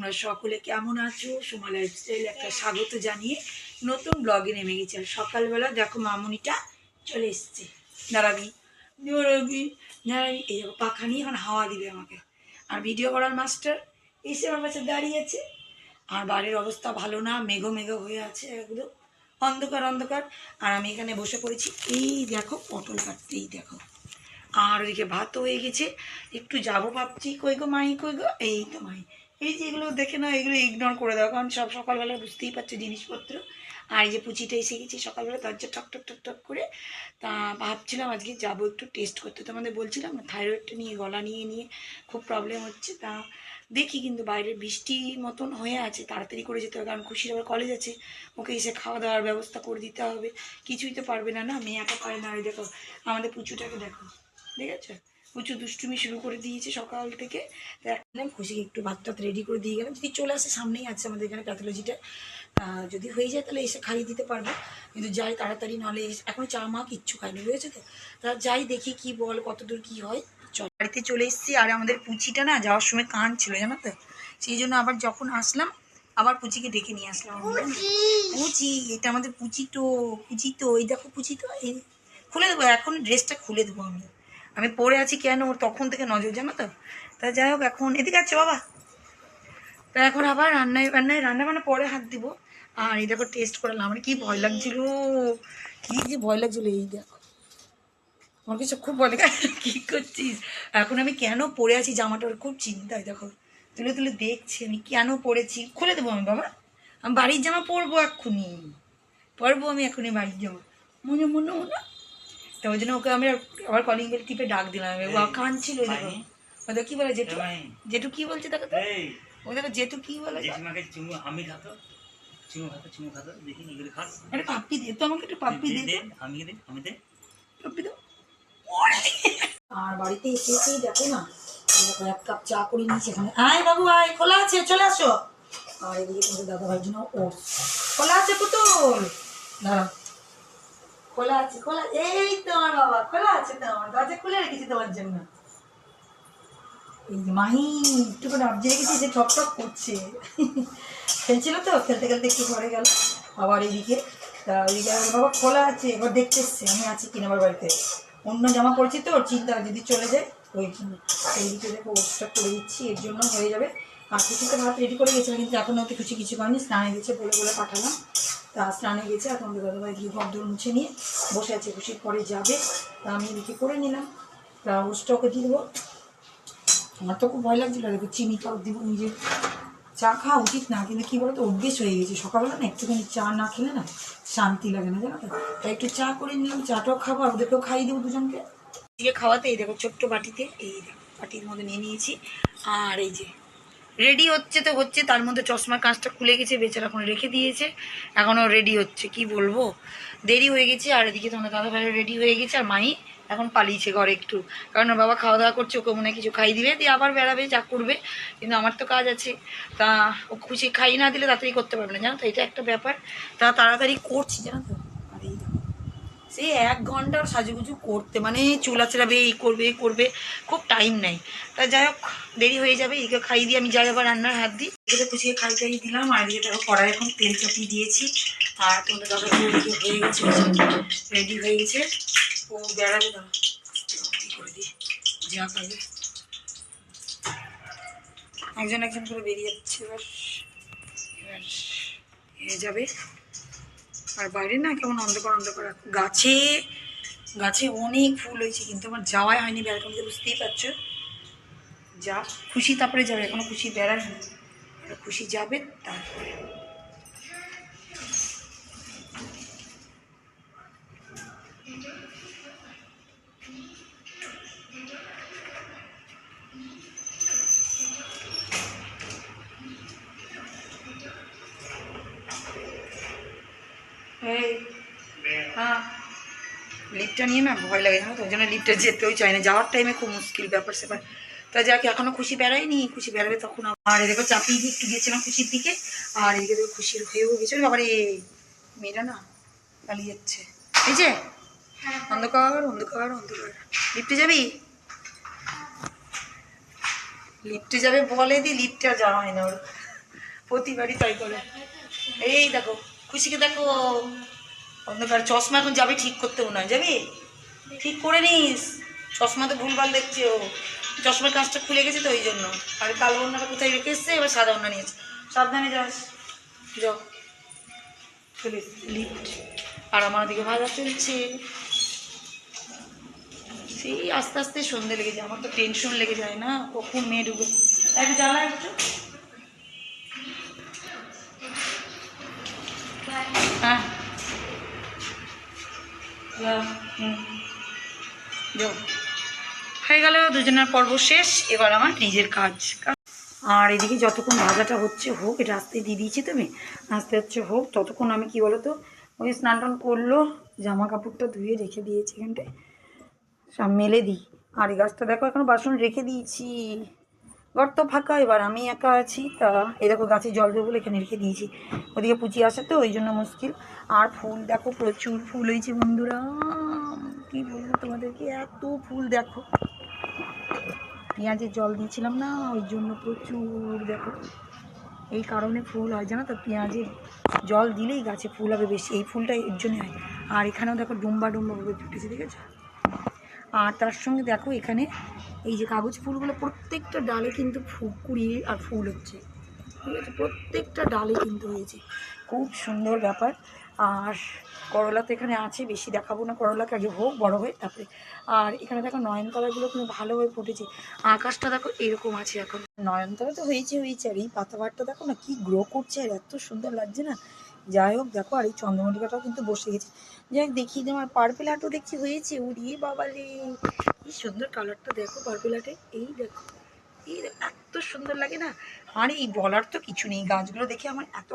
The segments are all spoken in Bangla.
তোমরা সকলে কেমন আছো? সোমা লাইফস্টাইল একটা স্বাগত জানিয়ে নতুন ব্লগে নেমে গেছি। আর সকালবেলা দেখো মামুনিটা চলে এসছে। দাঁড়াবি দাঁড়াবি দাঁড়াবি এই দেখো, পাখা নিয়ে এখন হাওয়া দিবে আমাকে। আর ভিডিও করার মাস্টার এসে আমার কাছে দাঁড়িয়েছে আর বাড়ির অবস্থা ভালো না, মেঘো মেঘো হয়ে আছে একদম। অন্ধকার অন্ধকার। আর আমি এখানে বসে পড়েছি। এই দেখো, পটল কাটতে, এই দেখো। আর ওইদিকে ভাত হয়ে গেছে। একটু যাব ভাবছি। কই গো মাই, কই গো? এই তো মাই। এই যে এগুলো দেখে না, এগুলো ইগনোর করে দাও, কারণ সব সকালবেলা বুঝতেই পারছ জিনিসপত্র। আর এই যে পুচিটা এসে গেছি সকালবেলা দরজা টক টক টক টক করে। তা ভাবছিলাম আজকে যাব একটু টেস্ট করতে। তোমাদের বলছিলাম না থাইরয়েডটা নিয়ে, গলা নিয়ে নিয়ে খুব প্রবলেম হচ্ছে। তা দেখি কিন্তু বাইরে বৃষ্টি মতন হয়ে আছে, তাড়াতাড়ি করে যেতে হবে, কারণ খুশির আবার কলেজ আছে। ওকে এসে খাওয়া দাওয়ার ব্যবস্থা করে দিতে হবে। কিছুই তো পারবে না না, মেয়ে একা পারে না। দেখো, আমাদের পুচুটাকে দেখো। ঠিক আছে প্রচুর দুষ্টুমি শুরু করে দিয়েছে সকাল থেকে। তো এখন খুশিকে একটু ভাত টাত রেডি করে দিয়ে গেলাম। যদি চলে আসে সামনেই আছে আমাদের এখানে প্যাথোলজিটা যদি হয়ে যায় তাহলে এসে খাইয়ে দিতে পারব। কিন্তু যাই তাড়াতাড়ি নাহলে এসে- এখন চা মা কিচ্ছু খাইনি বুঝেছ তো? তা যাই দেখি কি বল কতদূর কি হয়। চল। বাড়িতে চলে এসেছি আর আমাদের পুচিটা না যাওয়ার সময় কান ছিল জানো তো? সেই জন্য আবার যখন আসলাম আবার পুচিকে ডেকে নিয়ে আসলাম পুচি! এটা আমাদের পুচি তো পুচি তো এই দেখো পুচি তো এই খুলে দেবো এখন ড্রেসটা খুলে দেবো আমি আমি পরে আছি কেন? ওর তখন থেকে নজর, জানো তো? তা যাই হোক, এখন এদিকে আছে বাবা? তা এখন আবার রান্নায় রান্নায়, রান্না বান্না পরে হাত দিব। আর এই দেখো টেস্ট করলাম। আমার কি ভয় লাগছিল? কি যে ভয় লাগছিল, এই দেখো। আমার কিছু খুব ভয় লাগে। কী করছিস? এখন আমি কেন পরে আছি জামাটার খুব চিন্তায়, দেখো। তুলে তুলে দেখছি আমি কেন পরেছি খুলে দেবো আমি, বাবা। আমি বাড়ির জামা পরবো এক্ষুনি। পরবো আমি এখনই বাড়ির জামা। মনে মনে মনে। তো ওই জন্য ওকে আমি আবার কলিং বেল টিপে ডাক দিলাম। আমি ও কাঁদছিল ওই দেখো। ও দেখো কি বলে জেঠু? জেঠু কি বলছে দেখো তো? এই। ও দেখো জেঠু কি বলে? জেঠিমাকে চুমু আমি খাতো চুমু খাতো চুমু খাতো দেখি এগুলো খাস। একটা পাপ্পি দে তো আমাকে একটু পাপ্পি দে দে। আমি দে আমি দে। পাপ্পি দাও। আর বাড়িতে এসে এসেই দেখো না দেখো এক কাপ চা করে নিয়েছি এখানে। আয় বাবু আয় খোলা আছে চলে আসো। আর এদিকে তোমাদের দাদা ভাইয়ের জন্য ও খোলা আছে পুতুল। দাঁড়া খোলা আছে, খোলা এই তো আমার বাবা, খোলা আছে তো আমার। দরজা খুলে রেখেছি তোমার জন্য। এই মাহি একটু করে আবজে রেখেছি যে ঠক ঠক করছে। খেলছিল তো, খেলতে খেলতে একটু ঘরে গেল আবার এদিকে। তা ওইদিকে বাবা, খোলা আছে, এবার দেখতে এসছে, আমি আছি কিনা আমার বাড়িতে? অন্য জামা পড়ছি তো চিন্তা যদি চলে যায়, ওই জন্য। এইদিকে দেখো ওষটা করে দিচ্ছি, এর জন্য হয়ে যাবে। আর খুশিতে ভাত রেডি করে গেছিলাম কিন্তু এখনও তো খুশি কিছু করেনি, স্নানে গেছে বলে বলে পাঠালাম। তা স্নানে গেছে তোমাদের দাদাভাই দিয়ে ঘর দৌড় মুছে নিয়ে বসে আছে খুশির পরে যাবে। তা আমি এদিকে করে নিলাম। তা ওষটা ওকে দিয়ে দেবো। আমার তো খুব ভয় লাগছিল, দেখো চিনি চিনিটাও দিব নিজে। চা খাওয়া উচিত না, কিন্তু কী বলতো, অভ্যেস হয়ে গেছে। সকালবেলা না একটুখানি চা না খেলে না শান্তি লাগে না, জানো তো? তাই একটু চা করে নিলাম, চাটাও খাব, আর ওদেরকেও খাইয়ে দেবো দুজনকে। খাওয়াতে, এই দেখো ছোট্ট বাটিতে, এই বাটির মধ্যে নিয়ে নিয়েছি। আর এই যে রেডি হচ্ছে তো হচ্ছে, তার মধ্যে চশমার কাঁচটা খুলে গেছে, বেচারা এখন রেখে দিয়েছে। এখনও রেডি হচ্ছে, কি বলব? দেরি হয়ে গেছে, আর এদিকে তোমার দাদা ভাই রেডি হয়ে গেছে, আর মাই এখন পালিয়েছে ঘরে একটু। কারণ বাবা খাওয়া দাওয়া করছে, ওকে মনে কিছু খাই দিবে, দিয়ে আবার বেড়াবে, যা করবে, কিন্তু আমার তো কাজ আছে। তা ও খুশি খাই না দিলে তাড়াতাড়ি করতে পারবে না, জানো তো, এটা একটা ব্যাপার। তা তাড়াতাড়ি করছি, জানো তো। সেই এক ঘণ্টার সাজুগুজু করতে মানে চুল আচড়াবে এই করবে এই করবে, খুব টাইম নেই। তা যাই হোক, দেরি হয়ে যাবে এদিকে খাই দিয়ে আমি যাই আবার রান্নার হাত দিই। এদিকে খুশিয়ে খাই খাই দিলাম, আর এদিকে দেখো কড়াই এখন তেল চাপিয়ে দিয়েছি। আর তোমাদের দাদা হয়ে গেছে রেডি হয়ে গেছে। ও বেড়াবে দাও করে দিই, যা পাবে। একজন একজন করে বেরিয়ে যাচ্ছে, এবার এবার যাবে। আর বাইরে না কেমন অন্ধকার অন্ধকার। গাছে গাছে অনেক ফুল হয়েছে, কিন্তু আমার যাওয়াই হয়নি ব্যালকনিতে বুঝতেই পারছ? যা, খুশি তারপরে যাবে, এখনও খুশি বেড়ায় না আর খুশি যাবে, তারপরে। লিফটটা নিয়ে না ভয় লাগে, জানো তো? ওই জন্য লিফটে যেতেও চাই না। যাওয়ার টাইমে খুব মুশকিল ব্যাপার স্যাপার। তা যাকে, এখনও খুশি বেড়ায়নি। খুশি বেড়াবে তখন আর এদিকে চাপিয়ে দিয়ে একটু গিয়েছিলাম খুশির দিকে। আর এদিকে দেখো খুশির হয়েও গেছে বাবারে মেয়েটা না পালিয়ে যাচ্ছে। এই যে, অন্ধকার অন্ধকার অন্ধকার। লিফটে যাবি? লিফটে যাবে বলে দি লিফটে আর যাওয়া হয় না ওর। প্রতিবারই তাই করে। এই দেখো, খুশিকে দেখো। অন্ধকার চশমা এখন যাবে ঠিক করতে মনে হয় যাবি ঠিক করে নিস। চশমা তো ভুলভাল দেখছে ও। চশমার কাজটা খুলে গেছে তো ওই জন্য। আর কালো অন্যটা কোথায় রেখে এসছে? এবার সাদা অন্য নিয়েছে সাবধানে যাস। যাও লিফট আর আমার দিকে ভাজা চলছে। সেই আস্তে আস্তে সন্ধে লেগে যায়। আমার তো টেনশন লেগে যায় না। কখন মেয়ে ঢুকে একটু জ্বালা একটু হ্যাঁ হয়ে গেল দুজনের পর্ব শেষ, এবার আমার নিজের কাজ। আর এদিকে যতক্ষণ ভাজাটা হচ্ছে, হোক, এটা আস্তে দিয়ে দিয়েছি তুমি। আস্তে হচ্ছে হোক, ততক্ষণ আমি কি বলো তো ওই স্নান টান করল জামা কাপড়টা ধুয়ে রেখে দিয়েছি এখানটায়। সব মেলে দিই। আর এই গাছটা দেখো, এখন বাসন রেখে দিয়েছি। ঘর তো ফাঁকা, এবার আমি একা আছি। তা এই দেখো, গাছে জল দেবো বলে এখানে রেখে দিয়েছি। ওদিকে পুচি আসে তো ওই জন্য মুশকিল। আর ফুল দেখো, প্রচুর ফুল হয়েছে বন্ধুরা। কি বলব তোমাদেরকে? এত ফুল দেখো। পেঁয়াজের জল দিয়েছিলাম না, ওই জন্য প্রচুর দেখো। এই কারণে ফুল হয়, জানো তো? পেঁয়াজের জল দিলেই গাছে ফুল হবে বেশি, এই ফুলটা এর জন্য হয়। আর এখানেও দেখো ডুম্বা ডুম্বাভাবে ফুটেছে, দেখেছ? আর তার সঙ্গে দেখো এখানে এই যে কাগজ ফুলগুলো, প্রত্যেকটা ডালে কিন্তু কুড়িয়ে আর ফুল হচ্ছে। ঠিক আছে? প্রত্যেকটা ডালে কিন্তু হয়েছে। খুব সুন্দর ব্যাপার। আর করলা তো এখানে আছে, বেশি দেখাবো না, করলাকে আগে হোক বড় হয়ে তারপরে। আর এখানে দেখো নয়নতলাগুলো কিন্তু ভালোভাবে ফুটেছে। আকাশটা দেখো এরকম আছে এখন। নয়নতলা তো হয়েছে হয়েছে। আর এই পাতাবারটা দেখো না কি গ্রো করছে আর এত সুন্দর লাগছে না। যাই হোক দেখো, আর এই চন্দ্রমল্লিকাটাও কিন্তু বসে গেছে। যাই হোক দেখিয়ে দিই আমার পার্পেল হাটও দেখছি হয়েছে। উড়িয়ে বাবা রে কি সুন্দর কালারটা দেখো পার্পেল হাটে এই দেখো। এত সুন্দর লাগে না? আর, এই বলার তো কিছু নেই। গাছগুলো দেখে আমার এত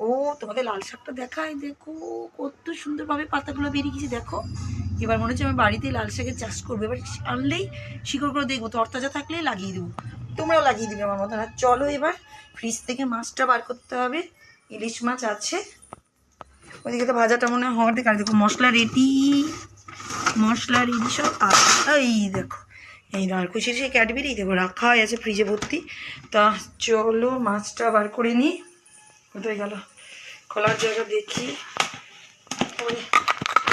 ও, তোমাদের লাল শাকটা দেখায়? দেখো, কত সুন্দরভাবে পাতাগুলো বেরিয়ে গেছে, দেখো। এবার মনে হচ্ছে আমি বাড়িতে লাল শাকের চাষ করব। এবার আনলেই শিকড়গুলো দেখব। তরতাজা থাকলে লাগিয়ে দেবো। তোমরাও লাগিয়ে দিবে আমার মতন। আর চলো এবার ফ্রিজ থেকে মাছটা বার করতে হবে। ইলিশ মাছ আছে। ওইদিকে তো ভাজাটা মনে হয় হওয়ার দেখো, মশলা রেডি। মশলা রেডি সব এই দেখো। এই খুশির সেই ক্যাডবেরি দেখো রাখা হয়ে আছে ফ্রিজে ভর্তি। তা চলো, মাছটা বার করে নিই কোথায় গেল? খোলার জায়গা দেখি।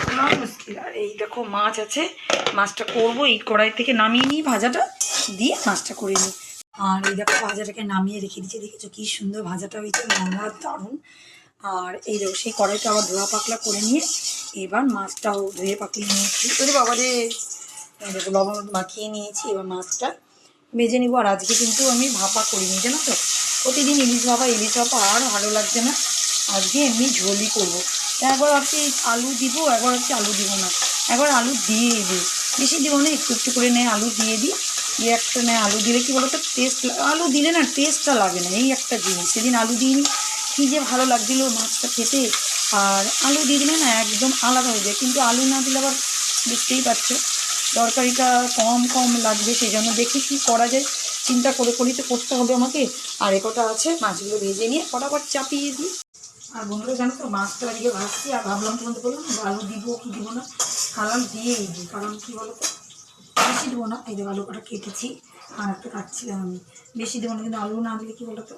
খোলা মুশকিল। আর এই দেখো, মাছ আছে। মাছটা করব, এই কড়াই থেকে নামিয়ে নিই ভাজাটা, দিয়ে মাছটা করে নিই। আর এই দেখো, ভাজাটাকে নামিয়ে রেখে দিয়েছি। দেখেছ কি সুন্দর ভাজাটা হয়েছে নোংরা দারুণ। আর এই দেখো, সেই কড়াইটা আবার ধোয়া পাকলা করে নিয়ে এবার মাছটাও ধুয়ে পাকলিয়ে নিয়েছি। ওরে বাবা রে দেখো লবণ মাখিয়ে নিয়েছি, এবার মাছটা ভেজে নিবো। আর আজকে কিন্তু আমি ভাপা করিনি, জানো তো? প্রতিদিন ইলিশ ভাপা ইলিশ ভাপা আর ভালো লাগছে না। আজকে এমনি ঝোলই করব। একবার ভাবছি আলু দিব, একবার ভাবছি আলু দিব না। একবার আলু দিয়ে দিই। বেশি দিব না, একটু একটু করে নেয়, আলু দিয়ে দিই। দিয়ে একটা নেয়, আলু দিলে কি বলতো টেস্ট আলু দিলে না টেস্টটা লাগে না, এই একটা জিনিস। সেদিন আলু দিইনি, কী যে ভালো লাগছিল মাছটা খেতে। আর আলু দিয়ে দিলে না একদম আলাদা হয়ে যায়। কিন্তু আলু না দিলে আবার বুঝতেই পারছ তরকারিটা কম কম লাগবে সেই জন্য দেখি কী করা যায়। চিন্তা করে করেই তো করতে হবে আমাকে। আর একটা আছে, মাছগুলো ভেজে নিয়ে ফটাফট চাপিয়ে দিই। আর বন্ধুরা জানো তো, মাছটা আজকে ভাজছি, আর ভাবলাম তোমাদের বললাম আলু দিব কি দিব না কালাম দিয়েই দিই, কারণ কী বলো তো, বেশি দেবো না। এই যে আলু কটা কেটেছি, আর একটা কাটছিলাম আমি। বেশি দেবো না, কিন্তু আলু না দিলে কী বলো তো,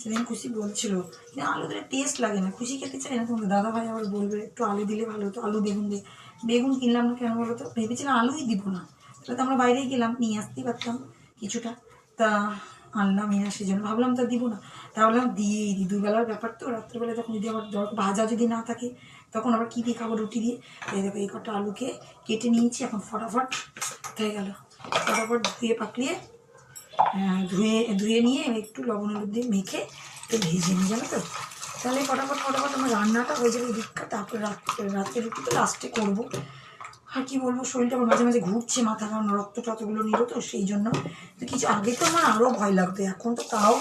সেদিন খুশি বলছিল আলু দিলে টেস্ট লাগে না। খুশি খেতে চাই না তোমাদের দাদা ভাই আবার বলবে, একটু আলু দিলে ভালো হতো, আলু বেগুন দিয়ে বেগুন কিনলাম না কেন বলো তো? ভেবেছিলাম আলুই দিব না। তাহলে তো আমরা বাইরেই গেলাম, নিয়ে আসতেই পারতাম কিছুটা। তা আনলাম এই সেই জন্য ভাবলাম তা দিব না। তা ভাবলাম দিয়েই দিই দুবেলার ব্যাপার তো। রাত্রেবেলা তখন যদি আবার দর ভাজা যদি না থাকে, তখন আবার কী দিয়ে খাব রুটি দিয়ে? এই দেখো, এই কটা আলুকে কেটে নিয়েছি, এখন ফটাফট হয়ে গেল। ফটাফট ধুয়ে পাকলিয়ে ধুয়ে ধুয়ে নিয়ে একটু লবণ হলুদ দিয়ে মেখে একটু ভেজে নিয়ে জানো তো? তাহলে ফটাফট ফটাফট আমার রান্নাটা হয়ে যাবে এদিকটা তারপরে রাত্রে, রাতের রুটি তো লাস্টে করব। আর কি বলব, শরীরটা আমার মাঝে মাঝে ঘুরছে, মাথা কারণ রক্ত টতগুলো নিল তো, সেই জন্য। কিছু আগে তো আমার আরও ভয় লাগতো, এখন তো তাও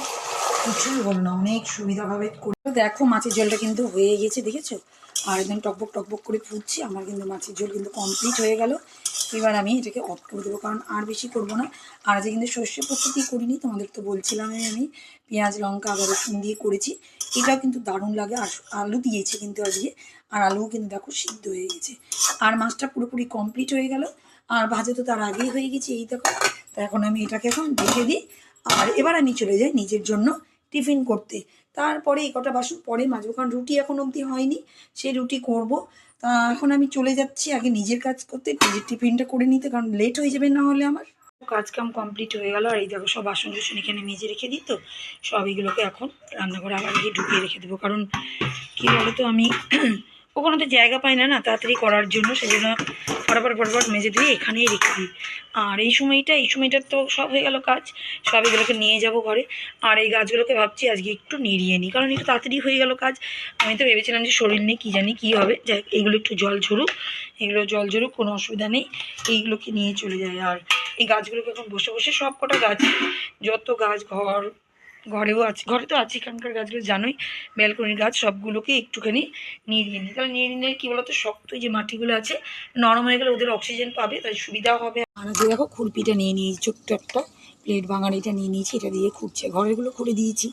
কিছুই হলো না, অনেক সুবিধাভাবে করে দেখো মাছের ঝোলটা কিন্তু হয়ে গেছে, দেখেছ? আর একদম টকবক টকবক করে ফুটছে, আমার কিন্তু মাছের ঝোল কিন্তু কমপ্লিট হয়ে গেল। এবার আমি এটাকে অফ করে দেবো, কারণ আর বেশি করব না। আর আজকে কিন্তু সর্ষে প্রস্তুতি করিনি, তোমাদের তো বলছিলাম আমি, পেঁয়াজ, লঙ্কা, আদা, রসুন দিয়ে করেছি। এটাও কিন্তু দারুণ লাগে। আর আলু দিয়েছে কিন্তু আজকে। আর আলুও কিন্তু দেখো সিদ্ধ হয়ে গেছে। আর মাছটা পুরোপুরি কমপ্লিট হয়ে গেল। আর ভাজা তো তার আগেই হয়ে গেছে, এই দেখো। তো এখন আমি এটাকে এখন ঢেকে দিই। আর এবার আমি চলে যাই নিজের জন্য টিফিন করতে। তারপরে এই কটা বাসন, পরে মাজবো কারণ রুটি এখন অবধি হয়নি, সেই রুটি করব। তা এখন আমি চলে যাচ্ছি, আগে নিজের কাজ করতে, নিজের টিফিনটা করে নিতে, কারণ লেট হয়ে যাবে না হলে আমার। কাজ কাম কমপ্লিট হয়ে গেল। আর এই দেখো, সব বাসন টাসন এখানে মেজে রেখে দিই তো। সব এগুলোকে এখন রান্নাঘরে আবার গিয়ে ঢুকিয়ে রেখে দেবো। কারণ কী বলতো, আমি ওখানে তো জায়গা পাই না না তাড়াতাড়ি করার জন্য। সেই জন্য ফটাফট ফটাফট মেজে দিয়ে এখানেই রেখে দিই। আর এই সময়টা, এই সময়টার তো সব হয়ে গেল কাজ। সব এগুলোকে নিয়ে যাব ঘরে। আর এই গাছগুলোকে ভাবছি আজকে একটু নিড়িয়ে নিই। কারণ একটু তাড়াতাড়ি হয়ে গেল কাজ। আমি তো ভেবেছিলাম যে শরীর নেই কী জানি কী হবে। যাই এগুলো একটু জল ঝরুক। এগুলো জল ঝরুক, কোনো অসুবিধা নেই। এইগুলোকে নিয়ে চলে যায় আর এই গাছগুলোকে এখন বসে বসে সব কটা গাছ, যত গাছ ঘর, ঘরেও আছে, ঘরে তো আছে এখানকার গাছগুলো, জানোই, ব্যালকনির গাছ, সবগুলোকে একটুখানি নিড়িয়ে নিই। তাহলে নিড়িয়ে নিলে কী বলতো, শক্ত যে মাটিগুলো আছে, নরম হয়ে গেলে ওদের অক্সিজেন পাবে তাই সুবিধা হবে। আর আজকে দেখো, খুরপিটা নিয়ে নিয়েছি ছোট্ট একটা প্লেট বাঙালিটা নিয়ে নিয়েছি, এটা দিয়ে খুঁড়ছে, ঘরেরগুলো খুঁড়ে দিয়েছি।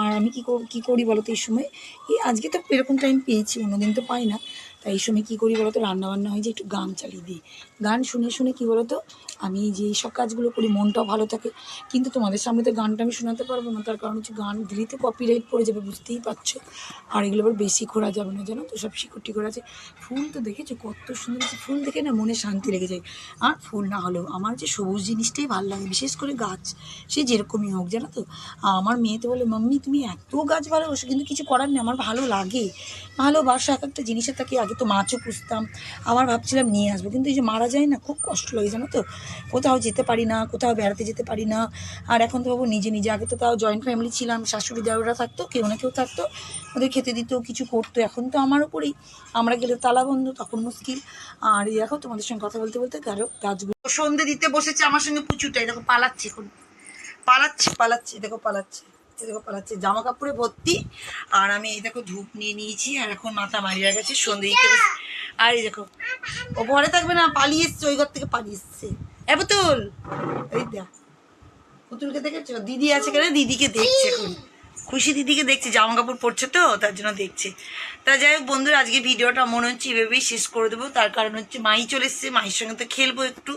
আর আমি কী কী করি বলো তো এই সময়? এই আজকে তো এরকম টাইম পেয়েছি, অন্যদিন তো পাই না। তাই এই সময় কী করি বলো তো রান্নাবান্না হয়ে যে একটু গান চালিয়ে দিই। গান শুনে শুনে কী বলো তো আমি যে এই সব কাজগুলো করি, মনটাও ভালো থাকে। কিন্তু তোমাদের সামনে তো গানটা আমি শোনাতে পারব না। তার কারণ হচ্ছে গান দিলেই তো কপিরাইট পড়ে যাবে, বুঝতেই পারছ? আর এগুলো আবার বেশি খোঁড়া যাবে না, জানো তো? সব শিকড় করে আছে। ফুল তো দেখেছ? কত সুন্দর ফুল দেখে না মনে শান্তি লেগে যায়। আর ফুল না হলেও আমার যে সবুজ জিনিসটাই ভালো লাগে, বিশেষ করে গাছ। সে যেরকমই হোক, জানো তো? আমার মেয়ে তো বলে, মাম্মি, তুমি এত গাছ ভালোবাসো, কিন্তু কিছু করার নেই। আমার ভালো লাগে। ভালোবাসা এক একটা জিনিসের থাকে আগে তো মাছও পুষতাম, আবার ভাবছিলাম নিয়ে আসব। কিন্তু এই যে মারা যায় না, খুব কষ্ট লাগে, জানো তো? কোথাও যেতে পারি না, কোথাও বেড়াতে যেতে পারি না। আর এখন তো বাবু নিজে নিজে, আগে তো তাও জয়েন্ট ফ্যামিলি ছিলাম, শাশুড়ি দেওয়ারা থাকতো, কেউ না কেউ থাকতো, ওদের খেতে দিত, কিছু করতো। এখন তো আমার উপরেই। আমরা গেলে তালা বন্ধ, তখন মুশকিল। আর এই দেখো, তোমাদের সঙ্গে কথা বলতে বলতে কারও গাছগুলো সন্ধে দিতে বসেছে আমার সঙ্গে পুচুটাই দেখো পালাচ্ছে এখন। পালাচ্ছে পালাচ্ছে দেখো পালাচ্ছে। এই দেখো, পালাচ্ছে। জামা কাপড়ে ভর্তি। আর আমি এই দেখো ধূপ নিয়ে নিয়েছি, আর এখন মাথা মারিয়ে গেছে, সন্ধে আর এই দেখো, ও ঘরে থাকবে না, পালিয়ে এসছে, ওই ঘর থেকে পালিয়ে এসছে। এ পুতুল! এই দেখ, পুতুলকে দেখেছ? দিদি আছে কেন? দিদিকে দেখছে এখন। খুশি দিদিকে দেখছে জামা কাপড় পরছে তো, তার জন্য দেখছে। তা যাই হোক বন্ধুরা, আজকে ভিডিওটা মনে হচ্ছে এভাবেই শেষ করে দেবো। তার কারণ হচ্ছে মাই চলে এসছে মায়ের সঙ্গে তো খেলব একটু।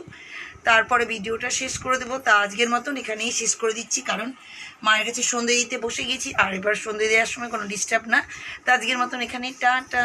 তারপরে ভিডিওটা শেষ করে দেবো। তা আজকের মতন এখানেই শেষ করে দিচ্ছি, কারণ মায়ের কাছে সন্ধে দিতে বসে গেছি আর এবার সন্ধে দেওয়ার সময় কোনো ডিস্টার্ব না। তো আজকের মতন এখানেই, টাটা।